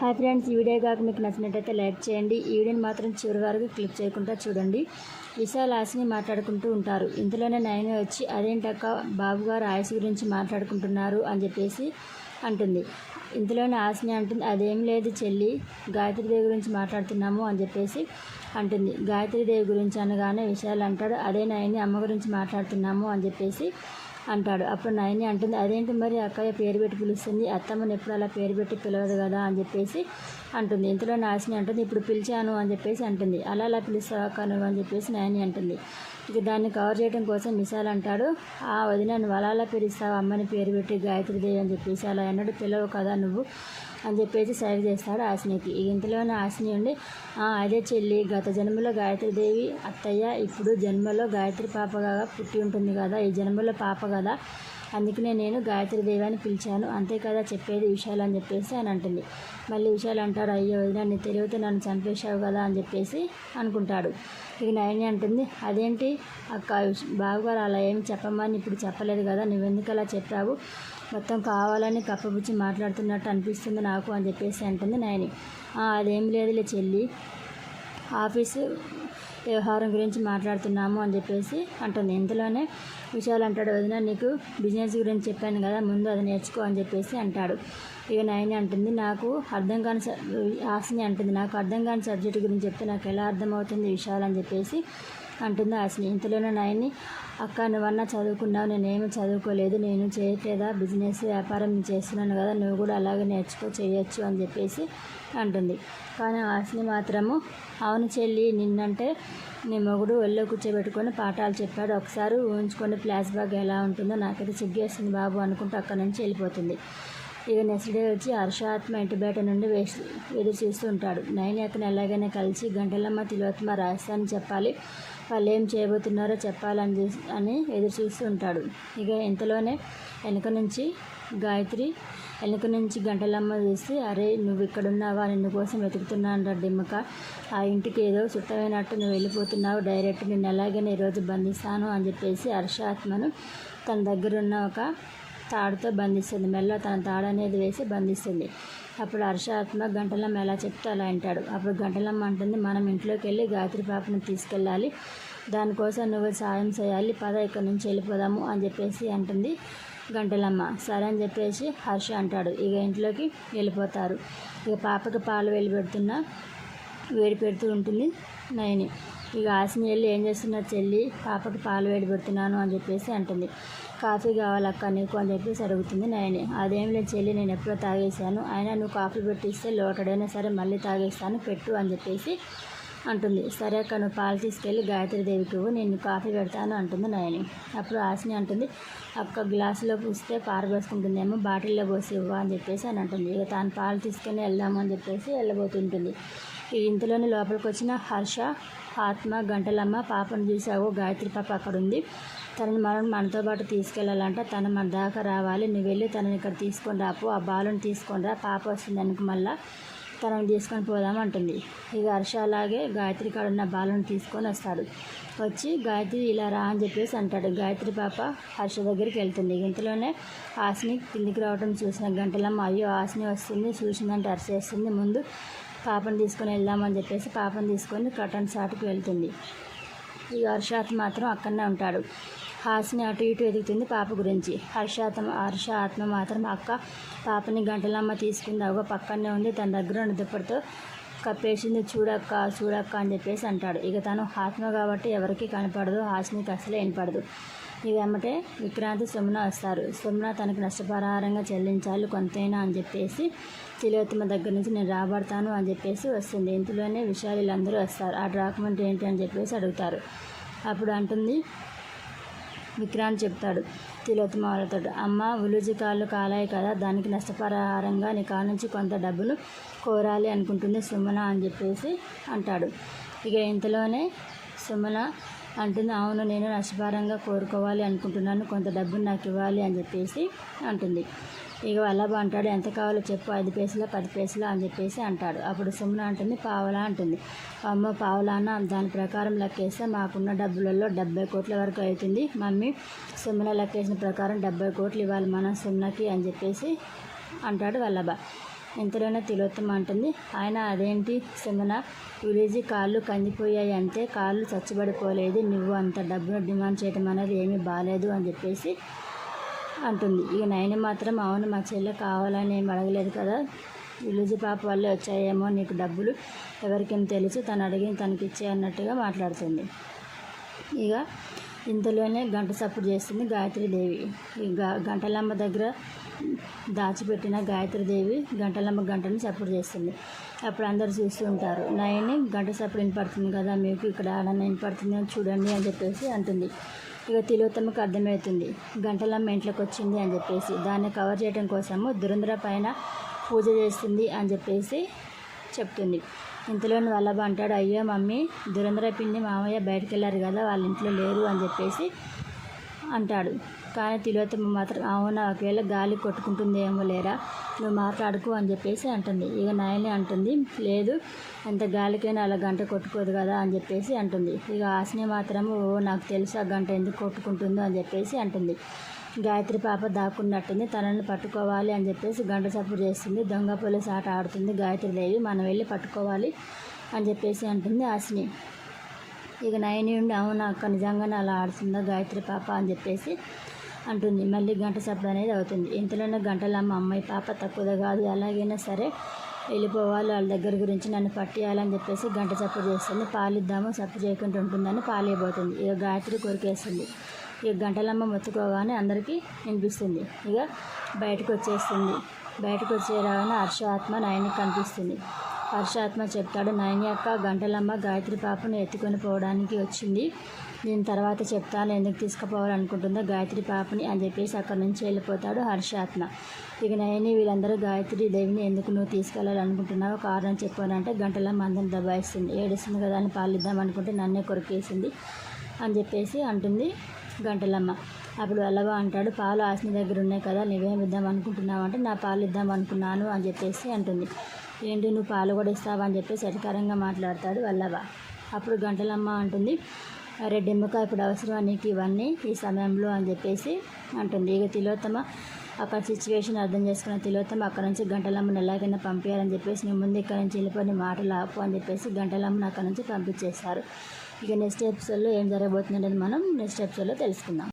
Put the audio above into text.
Hi friends ఈ video కాక మీకు నచ్చినట్టయితే లైక్ చేయండి. ఈ వీడియోని మాత్రం చివరి వరకు క్లిక్ చేయకుండా చూడండి. విశాల్ ఆశని మాట్లాడుకుంటూ ఉంటారు. ఇంతలోనే నయన వచ్చి అదేంటక్క బాబు గారు ఆయుష్ గురించి మాట్లాడుకుంటున్నారు అని చెప్పేసి అంటుంది. ఇంతలోనే ఆశని అంటుంది అదేం లేదు చెల్లి గాయత్రీదేవి గురించి మాట్లాడుతున్నాము అని చెప్పేసి అంటుంది. గాయత్రీదేవి గురించి అనగానే విశాల్ అంటాడు అదే నయని అమ్మ గురించి మాట్లాడుతున్నాము అని చెప్పేసి అంటాడు. అప్పుడు నయని అంటుంది అదేంటి మరి అక్కయ్య పేరు పెట్టి పిలుస్తుంది? అత్తమ్మని ఎప్పుడు అలా పేరు పెట్టి పిలవదు కదా? అని చెప్పేసి అంటుంది. ఇంతలో నాశని అంటుంది ఇప్పుడు పిలిచాను అని చెప్పేసి అంటుంది. అలా అలా పిలుస్తావా కను అని చెప్పేసి నయని అంటుంది. ఇక దాన్ని కవర్ చేయడం కోసం మిశాల్ అంటాడు. ఆ వదిన వలాలా పిలుస్తావు? అమ్మని పేరు పెట్టి గాయత్రిదేవి అని చెప్పేసి అలా అన్నాడు పిలవు కదా నువ్వు అని చెప్పేసి సేవ చేస్తాడు ఆశనికి. ఈ ఇంతలోనే ఆశని ఉండి అదే చెల్లి గత జన్మలో గాయత్రిదేవి అత్తయ్య ఇప్పుడు జన్మలో గాయత్రి పాపగా పుట్టి ఉంటుంది కదా ఈ జన్మలో పాప కదా? అందుకనే నేను గాయత్రి దేవాన్ని పిలిచాను. అంతే కదా చెప్పేది విషయాలు అని చెప్పేసి అని అంటుంది. మళ్ళీ విషయాలు అంటాడు అయ్యో నన్ను తెలివితే నన్ను చంపేశావు కదా అని చెప్పేసి అనుకుంటాడు. ఇక నయని అంటుంది అదేంటి అక్క బావగారు అలా ఏమి చెప్పమని ఇప్పుడు చెప్పలేదు కదా నువ్వెందుకు అలా చెప్పావు? మొత్తం కావాలని కప్పబుచ్చి మాట్లాడుతున్నట్టు అనిపిస్తుంది నాకు అని చెప్పేసి అంటుంది నయని. అదేం లేదులే చెల్లి. ఆఫీసు వ్యవహారం గురించి మాట్లాడుతున్నాము అని చెప్పేసి అంటుంది. ఇంతలోనే విషయాలు అంటాడు వదిన నీకు బిజినెస్ గురించి చెప్పాను కదా ముందు అది నేర్చుకో అని చెప్పేసి అంటాడు. ఇక నయని అంటుంది నాకు అర్థం కాని ఆశని అంటుంది నాకు అర్థం కాని సబ్జెక్ట్ గురించి చెప్తే నాకు ఎలా అర్థమవుతుంది విషయాలు అని చెప్పేసి అంటుంది ఆశని ఇంతలోనే నయని అక్క నువ్వన్నా చదువుకున్నావు నేనేమి చదువుకోలేదు నేను చేయట్లేదా? బిజినెస్ వ్యాపారం చేస్తున్నాను కదా నువ్వు కూడా అలాగే నేర్చుకో చేయొచ్చు అని చెప్పేసి అంటుంది. కానీ ఆశని మాత్రము అవును చెల్లి నిన్నంటే నీ మొగుడు ఒళ్ళో కూర్చోబెట్టుకొని పాఠాలు చెప్పాడు. ఒకసారి ఊహించుకొని ఫ్లాష్ బ్యాగ్ ఎలా ఉంటుందో. నాకైతే సిగ్గేస్తుంది బాబు అనుకుంటూ అక్కడి నుంచి వెళ్ళిపోతుంది. ఇక నెక్స్ట్ డే వచ్చి హర్షాత్మ ఇంటి బయట నుండి వేసి ఎదురు చూస్తూ ఉంటాడు. నైన్ అక్కని ఎలాగైనా కలిసి గంటలమ్మ తిలోత్మ రాజస్థాన్ చెప్పాలి. వాళ్ళు ఏం చేయబోతున్నారో చెప్పాలని అని ఎదురు చూస్తూ ఉంటాడు. ఇక ఇంతలోనే వెనక నుంచి గాయత్రి వెనక నుంచి గంటలమ్మ చూసి అరే నువ్వు ఇక్కడున్నావా? నిన్ను కోసం వెతుకుతున్నాను డిమ్మక ఆ ఇంటికి ఏదో చుట్టమైనట్టు నువ్వు వెళ్ళిపోతున్నావు. డైరెక్ట్ నేను ఎలాగైనా ఈరోజు బంధిస్తాను అని చెప్పేసి హర్షాత్మను తన దగ్గర ఉన్న ఒక తాడుతో బంధిస్తుంది. మెల్ల తన తాడు అనేది వేసి బంధిస్తుంది. అప్పుడు హర్షాత్మ గంటలమ్మ ఎలా చెప్తే అలా అంటాడు. అప్పుడు గంటలమ్మ అంటుంది మనం ఇంట్లోకి వెళ్ళి గాయత్రి పాపను తీసుకెళ్ళాలి. దానికోసం నువ్వు సాయం చేయాలి. పద ఇక్కడి నుంచి వెళ్ళిపోదాము అని చెప్పేసి అంటుంది గంటలమ్మ. సరే అని చెప్పేసి హర్ష అంటాడు. ఇక ఇంట్లోకి వెళ్ళిపోతారు. ఇక పాపకి పాలు వెళ్ళి పెడుతున్నా వేడి పెడుతూ ఉంటుంది నయని. ఇక ఆశని వెళ్ళి ఏం చేస్తున్నారు చెల్లి? పాపకి పాలు వేడి పెడుతున్నాను అని చెప్పేసి అంటుంది. కాఫీ కావాలక్క నీకు అని చెప్పేసి అడుగుతుంది నయని. అదేం లేదు చెల్లి నేను ఎప్పుడో తాగేశాను. అయినా నువ్వు కాఫీ పెట్టిస్తే లోటడైనా సరే మళ్ళీ తాగేస్తాను పెట్టు అని చెప్పేసి అంటుంది. సరే అక్క నువ్వు పాలు తీసుకెళ్ళి గాయత్రి దేవికి నేను కాఫీ పెడతాను అంటుంది నయని. అప్పుడు ఆశని అంటుంది అక్క గ్లాసులో పూస్తే పారబోసుకుంటుందేమో బాటిల్లో పోసి ఇవ్వు అని చెప్పేసి అని అంటుంది. ఇక తాను పాలు తీసుకొని వెళ్దాము అని చెప్పేసి వెళ్ళబోతుంటుంది. ఇంతలోనే లోపలికి వచ్చిన హర్ష ఆత్మ గంటలమ్మ పాపను చూసావు గాయత్రి పాప అక్కడ ఉంది తనని మనం మనతో పాటు తీసుకెళ్ళాలంట తను మన దాకా రావాలి. నువ్వు వెళ్ళి తనని ఇక్కడ తీసుకొని రాపు ఆ బాలుని తీసుకొని రా. పాప వస్తుంది అనుకు మళ్ళా తనని తీసుకొని పోదాం అంటుంది. ఇక హర్ష అలాగే గాయత్రి కాడ ఉన్న బాలను తీసుకొని వస్తాడు. వచ్చి గాయత్రి ఇలా రా అని చెప్పేసి అంటాడు. గాయత్రి పాప హర్ష దగ్గరికి వెళ్తుంది. ఇంతలోనే ఆశని కిందికి రావడం చూసిన గంటలమ్మ అయ్యో ఆశని వస్తుంది చూసిందంటే అరిచేస్తుంది ముందు పాపను తీసుకొని వెళ్దామని చెప్పేసి పాపను తీసుకొని కటన్ షాట్కి వెళ్తుంది. ఇక హర్షాత్ మాత్రం అక్కడనే ఉంటాడు. హాస్ని అటు ఇటు ఎదుగుతుంది పాప గురించి. హర్షాత్మ హర్ష ఆత్మ మాత్రం అక్క పాపని గంటలమ్మ తీసుకుంది. అవ్వ పక్కనే ఉంది. తన దగ్గర ఉన్న దుప్పటితో కప్పేసింది. చూడక్క చూడక్క అని చెప్పేసి అంటాడు. ఇక తను ఆత్మ కాబట్టి ఎవరికి కనపడదు. హాసినికి అసలే వినపడదు. ఇక వెంబటే విక్రాంతి సుమన వస్తారు. సుమన తనకు నష్టపరిహారంగా చెల్లించాలి కొంతైనా అని చెప్పేసి తిలోత్తమ దగ్గర నుంచి నేను రాబడతాను అని చెప్పేసి వస్తుంది. ఇంతలోనే విషయాలు అందరూ వస్తారు. ఆ డాక్యుమెంట్ ఏంటి? అని చెప్పేసి అడుగుతారు. అప్పుడు అంటుంది విక్రాంత్ చెప్తాడు తిలోత్తమ వాళ్ళతో. అమ్మ ఉలుజి కాళ్ళు కాలాయి కదా దానికి నష్టపరిహారంగా నీ కాళ్ళ నుంచి కొంత డబ్బులు కోరాలి అనుకుంటుంది సుమన అని చెప్పేసి అంటాడు. ఇక ఇంతలోనే సుమన అంటుంది. అవును నేను నష్టపరంగా కోరుకోవాలి అనుకుంటున్నాను. కొంత డబ్బును నాకు ఇవ్వాలి అని చెప్పేసి అంటుంది. ఇక వల్లభ అంటాడు. ఎంత కావాలో చెప్పు. ఐదు పైసలా పది పైసలా అని చెప్పేసి అంటాడు. అప్పుడు సుమన అంటుంది. పావలా అంటుంది. అమ్మ పావలాన దాని ప్రకారం లెక్కేస్తే మాకున్న డబ్బులలో డెబ్బై కోట్ల వరకు అవుతుంది. మమ్మీ సుమన లెక్కేసిన ప్రకారం డెబ్బై కోట్లు ఇవ్వాలి మనం సుమనకి అని చెప్పేసి అంటాడు వల్లభ. ఇంతలోనే తిలోత్తమ అంటుంది. ఆయన అదేంటి సుమన విలేజీ కాళ్ళు కందిపోయాయి అంటే కాళ్ళు చచ్చిబడిపోలేదు. నువ్వు అంత డబ్బును డిమాండ్ చేయడం అనేది ఏమీ బాగాలేదు అని చెప్పేసి అంటుంది. ఇక నైన్ మాత్రం అవును మా చెల్లె కావాలని ఏం అడగలేదు కదా? విలేజీ పాప వల్లే వచ్చాయేమో నీకు డబ్బులు? ఎవరికేం తెలుసు? తను అడిగి తనకి ఇచ్చే అన్నట్టుగా మాట్లాడుతుంది. ఇక ఇంతలోనే గంట సపోర్ట్ చేస్తుంది గాయత్రీదేవి ఈ గ గంటలమ్మ దగ్గర దాచిపెట్టిన గాయత్రీదేవి గంటలమ్మ గంటని సప్పుడు చేస్తుంది. అప్పుడు అందరు చూస్తూ ఉంటారు. నయని గంట సప్పుడు వినపడుతుంది కదా మీకు ఇక్కడ ఆడన్న వినపడుతుంది అని చూడండి అని చెప్పేసి అంటుంది. ఇక తిలోత్తమకు అర్థమవుతుంది. గంటలమ్మ ఇంట్లోకి వచ్చింది అని చెప్పేసి. దాన్ని కవర్ చేయడం కోసము దురంధ్ర పైన పూజ చేస్తుంది అని చెప్పేసి చెప్తుంది. ఇంతలోని వల్లభ అంటాడు అయ్యో మమ్మీ దురంధ్ర పిండి మామయ్య బయటకు వెళ్ళారు కదా వాళ్ళ ఇంట్లో లేరు అని చెప్పేసి అంటాడు. కానీ తిలోత్తమ మాత్రం అవునా ఒకవేళ గాలి కొట్టుకుంటుందేమో లేరా నువ్వు మాట్లాడుకో అని చెప్పేసి అంటుంది. ఇక నాయనే అంటుంది లేదు ఎంత గాలికైనా అలా గంట కొట్టుకోదు కదా అని చెప్పేసి అంటుంది. ఇక ఆశని మాత్రము ఓ నాకు తెలుసు ఆ గంట ఎందుకు కొట్టుకుంటుందో అని చెప్పేసి అంటుంది. గాయత్రి పాప దాక్కున్నట్టుంది తనని పట్టుకోవాలి అని చెప్పేసి గంట సప్పుడు చేస్తుంది. దొంగ పోలీస్ ఆట ఆడుతుంది గాయత్రీదేవి మనం వెళ్ళి పట్టుకోవాలి అని చెప్పేసి అంటుంది ఆశని. ఇక నయని ఉండి అవును అక్క? నిజంగానే అలా ఆడుతుందా గాయత్రి పాప అని చెప్పేసి అంటుంది. మళ్ళీ గంట శబ్దం అనేది అవుతుంది. ఇంతలోనే గంటలమ్మ అమ్మాయి పాప తక్కువ కాదు. ఎలాగైనా సరే వెళ్ళిపోవాలి. వాళ్ళ దగ్గర గురించి నన్ను పట్టేయాలని చెప్పేసి గంట చప్పు చేస్తుంది. పాలిద్దాము చప్పు చేయకుండా ఉంటుందని పాలైపోతుంది ఇక గాయత్రి కొరికేస్తుంది. ఇక గంటలమ్మ మొత్తుకోగానే అందరికీ వినిపిస్తుంది. ఇక బయటకు వచ్చేస్తుంది. బయటకు వచ్చే రాగానే హర్ష ఆత్మ నయనికి కనిపిస్తుంది. హర్షాత్మ చెప్తాడు నయని అక్క గంటలమ్మ గాయత్రి పాపను ఎత్తుకొని పోవడానికి వచ్చింది. దీని తర్వాత చెప్తాను. ఎందుకు తీసుకుపోవాలనుకుంటుందో గాయత్రి పాపని అని చెప్పేసి అక్కడి నుంచి వెళ్ళిపోతాడు హర్షాత్మ. ఇక నయని వీళ్ళందరూ గాయత్రి దేవిని ఎందుకు నువ్వు తీసుకెళ్ళాలనుకుంటున్నావో కారణం చెప్పానంటే గంటలమ్మ అందరిని దబాయిస్తుంది. ఏడుస్తుంది కదా అని పాలిద్దాం అనుకుంటే నన్నే కొరికేసింది అని చెప్పేసి అంటుంది గంటలమ్మ. అప్పుడు వెళ్ళవా అంటాడు. పాలు ఆశని దగ్గర ఉన్నాయి కదా నువ్వేం ఇద్దాం అనుకుంటున్నావు అంటే నా పాలు ఇద్దాం అనుకున్నాను అని చెప్పేసి అంటుంది. ఏంటి నువ్వు పాలు కూడా ఇస్తావా అని చెప్పేసి సరికారంగా మాట్లాడతాడు వల్లభ. అప్పుడు గంటలమ్మ అంటుంది అరే డిమ్మక ఇప్పుడు అవసరం నీకు ఇవన్నీ? ఈ సమయంలో అని చెప్పేసి అంటుంది. ఇక తిలోత్తమ అక్కడ సిచ్యువేషన్ అర్థం చేసుకున్న తిలోత్తమ అక్కడ నుంచి గంటలమ్మని ఎలాగైనా పంపించాలని చెప్పేసి నేను ముందు ఇక్కడ నుంచి వెళ్ళిపోయి మాటలు ఆపు అని చెప్పేసి గంటలమ్మని అక్కడ నుంచి పంపించేస్తారు ఇక నెక్స్ట్ ఎపిసోడ్లో ఏం జరగబోతుందనేది మనం నెక్స్ట్ ఎపిసోడ్లో తెలుసుకుందాం.